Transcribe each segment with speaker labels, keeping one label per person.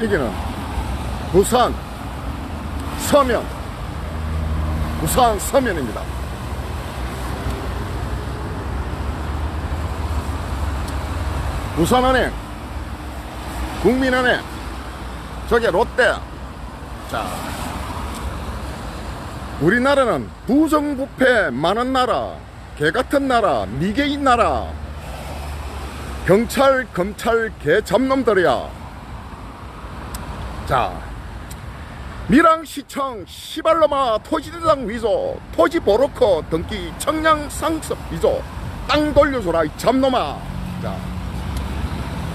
Speaker 1: 여기는 부산 서면 부산 서면입니다. 부산은행, 국민은행, 저게 롯데. 자, 우리나라는 부정부패 많은 나라, 개 같은 나라, 미개인 나라, 경찰, 검찰, 개 잡놈들이야. 자, 밀양시청 시발로마 토지대장 위조, 토지 보로커 등기 청량 상습 위조, 땅 돌려줘라 이 잡놈아. 자,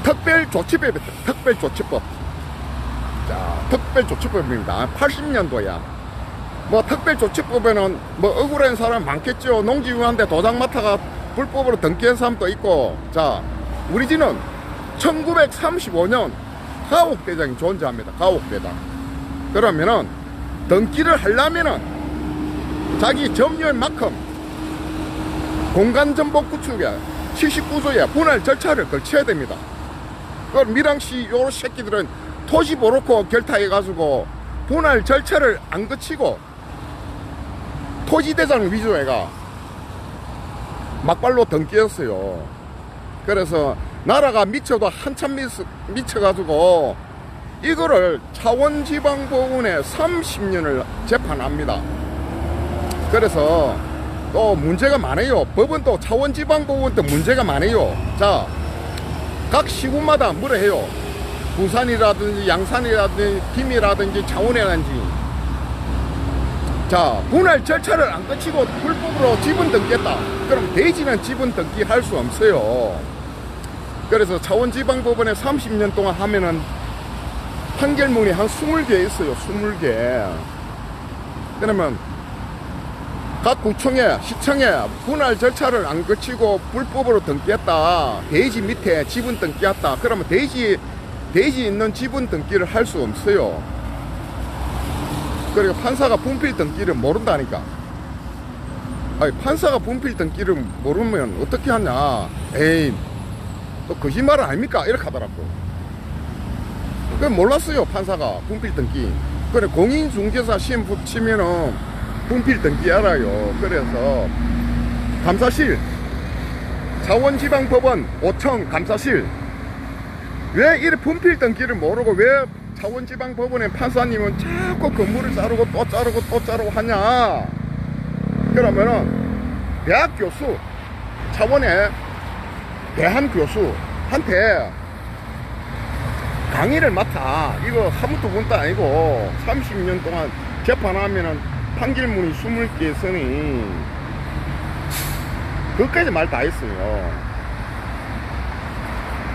Speaker 1: 특별조치법, 특별조치법. 자, 특별조치법입니다. 80년도야. 뭐 특별조치법에는 뭐 억울한 사람 많겠죠. 농지유한데 도장 맡아가 불법으로 등기한 사람도 있고. 자, 우리 집은 1935년 가옥대장이 존재합니다. 가옥대장. 그러면은 등기를 하려면은 자기 점유인만큼 공간정보 구축에 79조에 분할 절차를 걸쳐야 됩니다. 그 밀양시 요 새끼들은 토지 보놓고 결탁해가지고 분할 절차를 안 거치고 토지대장 위조해가 막발로 등기했어요. 그래서 나라가 미쳐도 한참 미쳐, 미쳐 가지고 이거를 차원지방법원에 30년을 재판합니다. 그래서 또 문제가 많아요. 법은 또 차원지방법원 또 문제가 많아요. 자, 각 시군마다 뭐라 해요. 부산이라든지 양산이라든지 김이라든지 창원이라든지 자 분할 절차를 안 거치고 불법으로 지분 등기했다 그럼 대지는 지분 등기 할 수 없어요 그래서 차원지방법원에 30년 동안 하면은 판결문이 한 20개 있어요 20개. 그러면 각 구청에 시청에 분할 절차를 안 거치고 불법으로 등기했다. 대지 밑에 지분 등기했다. 그러면 대지 대지 있는 지분 등기를 할 수 없어요. 그리고 판사가 분필 등기를 모른다니까. 아니 판사가 분필 등기를 모르면 어떻게 하냐. 에이 또 거짓말 아닙니까? 이렇게 하더라고. 그 몰랐어요 판사가. 분필 등기. 그래 공인중개사 시험 치면은 분필 등기 알아요. 그래서 감사실 자원지방법원 5청 감사실. 왜 이래 분필 등기를 모르고 왜 차원지방법원의 판사님은 자꾸 건물을 자르고 또 자르고 또 자르고 하냐? 그러면은 대학 교수 차원의 대한 교수한테 강의를 맡아. 이거 한두 번도 아니고 30년 동안 재판하면은 판결문이 20개 있으니 그것까지 말 다 했어요.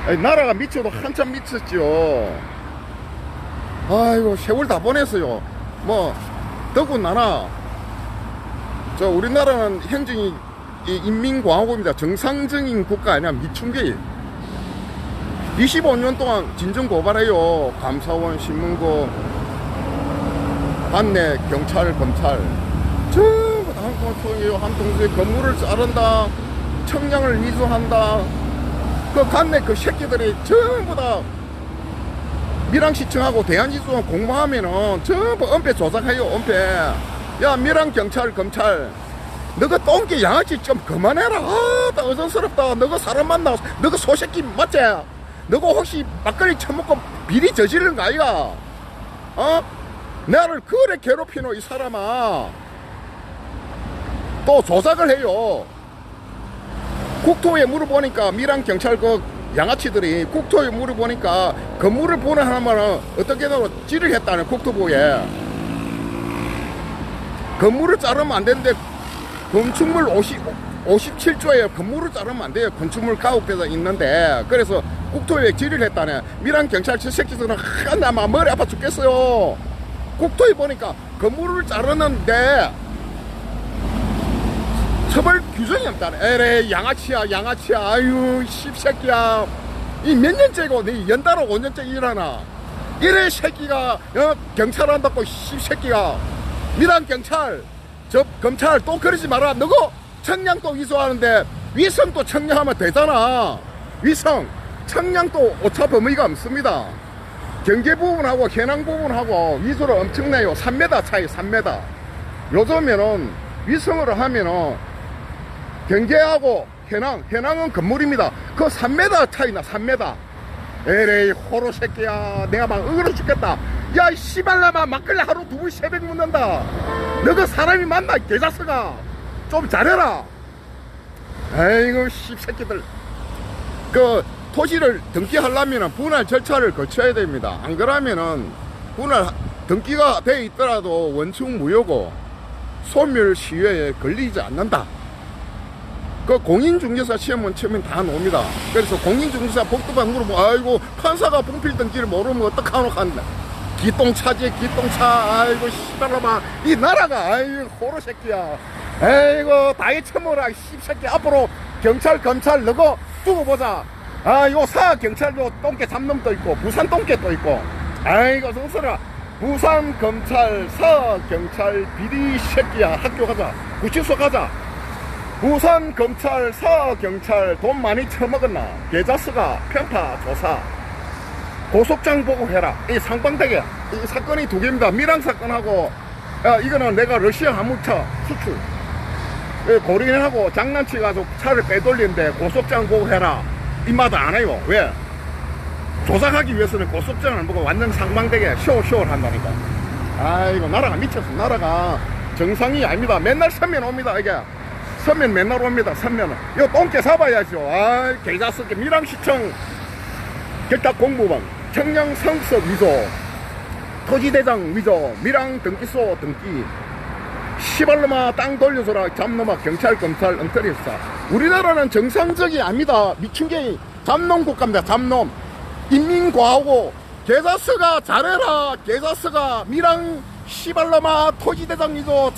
Speaker 1: 아니, 나라가 미쳐도 한참 미쳤죠 아이고 세월 다 보냈어요. 뭐 더군다나. 저 우리나라는 행정이 이 인민공화국입니다. 정상적인 국가 아니야 미충계 25년 동안 진정 고발해요. 감사원 신문고 반내 경찰 검찰. 전부 다 한통통이에요. 한통통에 건물을 자른다. 청량을 위조한다. 그 간내 그 새끼들이 전부 다 밀양시청하고 대한지수원 공모하면은 전부 은폐 조작해요 은폐. 야 밀양 경찰 검찰 너가 똥개 양아치 좀 그만해라. 아 나 어정스럽다. 너가 사람 만나 너가 소새끼 맞지? 너가 혹시 막걸리 처먹고 비리 저지른 거 아이가? 어? 나를 그래 괴롭히노 이 사람아. 또 조작을 해요. 국토에 물어보니까 밀양 경찰 그 양아치들이 국토에 물어보니까 건물을 보내 하면 어떻게든 지를 했다는 국토부에. 건물을 자르면 안 되는데 건축물 50, 57조에 건물을 자르면 안 돼요. 건축물 가옥대가 있는데 그래서 국토에 지를 했다네. 미란 경찰 저 새끼들은 하나마 머리 아파 죽겠어요. 국토에 보니까 건물을 자르는데 처벌 규정이 없다네. 에레 양아치야 양아치야 아유 씹새끼야 이 몇 년째고 네 연달아 5년째 일하나 이래 새끼가 어? 경찰 한다고 씹새끼가 미란 경찰 저 검찰 또 그러지 마라 너고 청량도 위조하는데 위성도 청량하면 되잖아 위성 청량도 오차 범위가 없습니다 경계 부분하고 해낭 부분하고 위수로 엄청나요. 3m 차이, 3m. 요즘에는 위성으로 하면은 경계하고 해낭, 해낭은 건물입니다. 그 3m 차이나 3m. 에레이 호로 새끼야. 내가 막 억울해 죽겠다. 야, 이 씨발라마 막걸리 하루 두번 새벽 묻는다. 너가 사람이 맞나, 개자스가. 좀 잘해라. 에이구, 씹새끼들. 그, 토지를 등기하려면 분할 절차를 거쳐야 됩니다. 안 그러면은, 분할, 등기가 돼 있더라도 원칙 무효고, 소멸 시효에 걸리지 않는다. 그 공인중개사 시험은 처음엔 다 나옵니다. 그래서 공인중개사 복도방 물어보고, 아이고, 판사가 분필 등기를 모르면 어떡하노 한다. 기똥차지, 기똥차. 아이고, 씨발로마. 이 나라가, 아이고, 호로 새끼야. 아이고, 다이 처먹어라, 씹새끼. 앞으로 경찰, 검찰, 너거 두고 보자. 아, 이거 사 경찰도 똥개 잡놈도 있고, 부산 똥개도 있고. 아이고, 성스라. 부산 검찰, 사 경찰, 비리 새끼야. 학교 가자. 구치소 가자. 부산 검찰, 사 경찰 돈 많이 처먹었나? 계좌수가 평파 조사. 고속장 보고 해라. 이 상방대게. 이 사건이 두 개입니다. 미랑 사건하고, 야, 이거는 내가 러시아 화물차 수출. 예, 고린하고 장난치가지고 차를 빼돌리는데 고속장 보고 해라. 입마다 안 해요. 왜? 조사하기 위해서는 고속장을 보고 완전 상방대게 쇼쇼를 한다니까. 아이고, 나라가 미쳤어. 나라가 정상이 아닙니다. 맨날 선면 옵니다, 이게. 선면 맨날 옵니다, 선면은. 이거 똥개 잡아야죠. 아, 개자스게 밀양시청 결탁 공무원, 청량 성석 위조, 토지대장 위조, 밀양 등기소 등기, 시발놈아 땅 돌려줘라 잡놈아 경찰 검찰 엉터리였어 우리나라는 정상적이 아닙니다. 미친 게 잡놈 국가입니다 잡놈. 인민과하고 계좌서가 잘해라 계좌서가 미랑 시발놈아 토지대장 위조